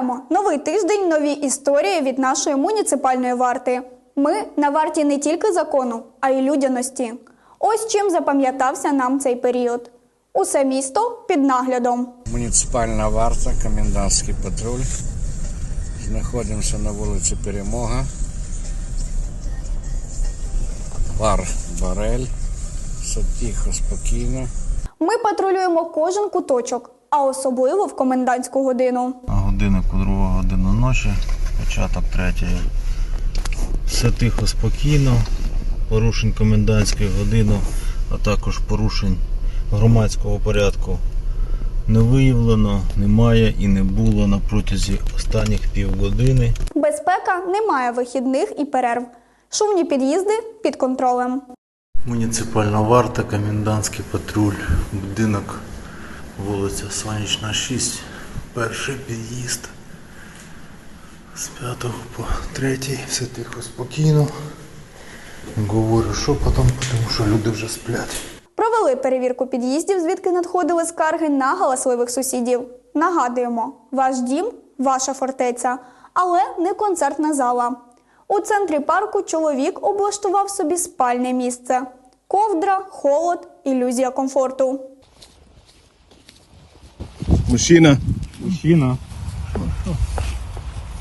Вітаємо! Новий тиждень, нові історії від нашої муніципальної варти. Ми на варті не тільки закону, а й людяності. Ось чим запам'ятався нам цей період. Усе місто під наглядом. Муніципальна варта, комендантський патруль. Знаходимося на вулиці Перемога. Бар Барель. Все тихо, спокійно. Ми патрулюємо кожен куточок, а особливо в комендантську годину. На годиннику друга година ночі, початок третьої. Все тихо, спокійно. Порушень комендантської години, а також порушень громадського порядку не виявлено, немає і не було на протязі останніх півгодини. Безпека не має вихідних і перерв. Шумні під'їзди під контролем. Муніципальна варта, комендантський патруль, будинок, вулиця Сонячна 6, перший під'їзд. З 5 по 3, все тихо, спокійно. Говорю шепотом, тому що люди вже сплять. Провели перевірку під'їздів, звідки надходили скарги на галасливих сусідів. Нагадуємо, ваш дім ваша фортеця, але не концертна зала. У центрі парку чоловік облаштував собі спальне місце. Ковдра, холод, ілюзія комфорту. Мужчина. Мужчина.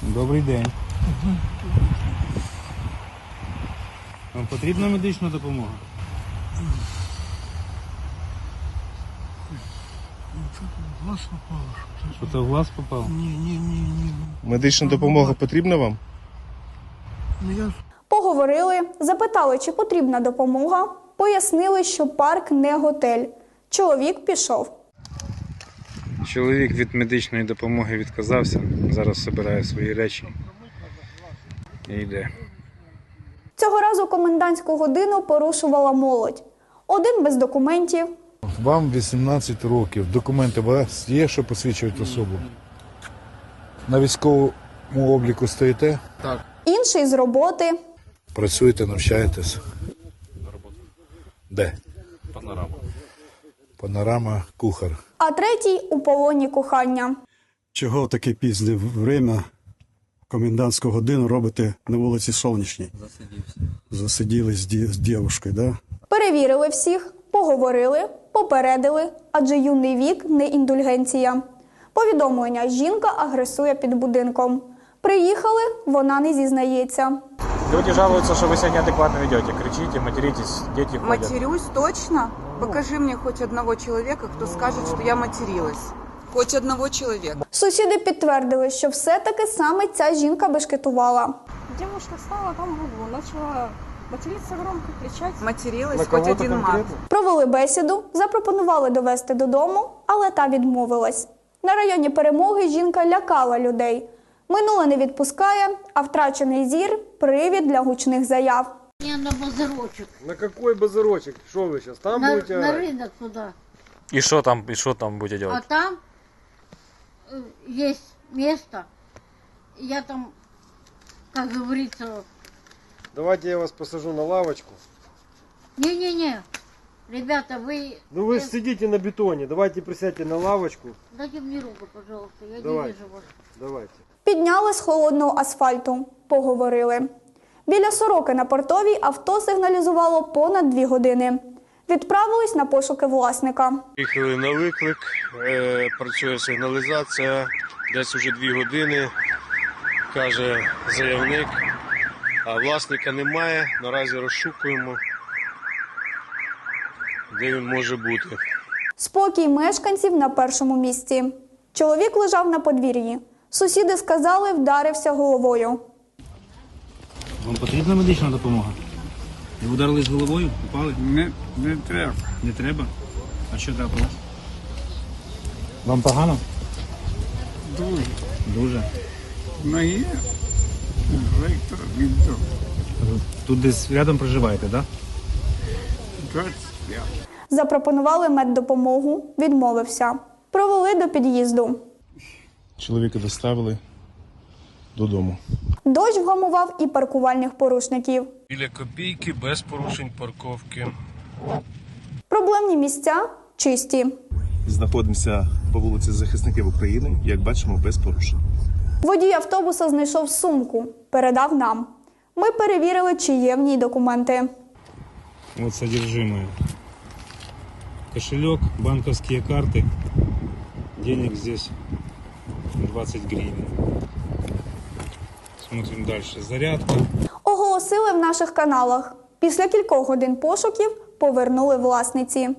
Добрий день. Вам потрібна медична допомога? Що то в глаз попав? Медична допомога потрібна вам? Поговорили, запитали, чи потрібна допомога. Пояснили, що парк не готель. Чоловік пішов. Чоловік від медичної допомоги відказався. Зараз збирає свої речі і йде. Цього разу комендантську годину порушувала молодь. Один без документів, Вам 18 років. Документи у вас є, що посвідчують особу? На військовому обліку стоїте? інший з роботи. Працюєте, навчаєтесь. Де? Панорама. Панорама, кухар. а третій у полоні кохання. Чого в таке пізне время комендантську годину робите на вулиці Сонячній? Засидівся. Засиділись з, ді- з дівушкою, да? Перевірили всіх, поговорили, попередили, адже юний вік не індульгенція. Повідомлення жінка агресує під будинком. Приїхали, вона не зізнається. Люди жалуются, что вы себя неадекватно ведете. Кричите, материтесь, дети ходят. Матерюсь точно? Покажи мне хоть одного человека, кто скажет, что я материлась. Хоть одного человека. Сусіди підтвердили, що все-таки саме ця жінка бешкетувала. Девушка стала там в углу, начала материться громко, кричать. Материлась хоть один мат. Провели бесіду, запропонували довести додому, але та відмовилась. На районі перемоги жінка лякала людей. Минуле не відпускає, а втрачений зір привід для гучних заяв. Я на базарочек, На какой базарочек? Что вы сейчас? Там на, будете на орать? рынок туда. И что там, и что там будете А делать? там э, есть место. Я там, как говорится, Давайте я вас посажу на лавочку. не-не-не, ребята, вы Ну вы э, ж сидите на бетоне. Давайте присядьте на лавочку. дайте мне руку, пожалуйста, я Давай. не вижу вас. Давайте. Підняли з холодного асфальту, поговорили. Біля сороки на портовій авто сигналізувало понад дві години. Відправились на пошуки власника. Їхали на виклик, е, працює сигналізація, десь уже дві години, каже заявник, а власника немає, наразі розшукуємо, де він може бути. Спокій мешканців на першому місці. Чоловік лежав на подвір'ї. Сусіди сказали, вдарився головою. Потрібна медична допомога? Ви ударились головою? Упали? Не, не треба. Не треба? А що трапилось? Вам погано? Дуже. Дуже. Ноги Віктор віддав. Тут десь рядом проживаєте, так? Да? Запропонували меддопомогу, відмовився. Провели до під'їзду. Чоловіка доставили додому. Дощ вгамував і паркувальних порушників. Біля копійки без порушень парковки. Проблемні місця чисті. Знаходимося по вулиці Захисників України, як бачимо, без порушень. Водій автобуса знайшов сумку, передав нам. Ми перевірили, чи є в ній документи. Вот содержимое. Кошелек, банковские карты. Денег здесь 20 гривен. Смотрим дальше. Зарядка. Оголосили в наших каналах. Після кількох годин пошуків повернули власниці.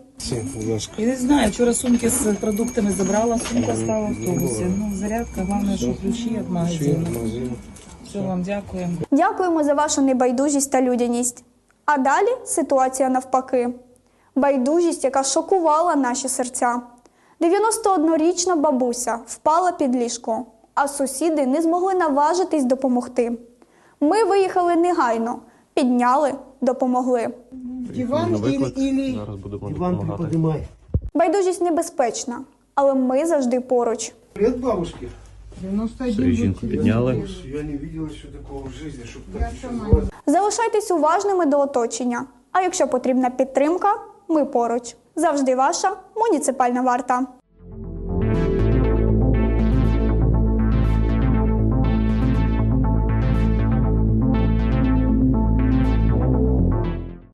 Я не знаю, вчора сумки з продуктами забрала, сумка стала в автобусі. Ну, зарядка, головне, що ключі від магазину. Все, вам дякую. Дякуємо за вашу небайдужість та людяність. А далі ситуація навпаки. Байдужість, яка шокувала наші серця. 91-річна бабуся впала під ліжко, а сусіди не змогли наважитись допомогти. Ми виїхали негайно, підняли, допомогли. Диван или, Зараз будемо допомагати. Байдужість небезпечна, але ми завжди поруч. 91 жінку підняли. Залишайтесь уважними до оточення. А якщо потрібна підтримка, ми поруч. Завжди ваша муніципальна варта.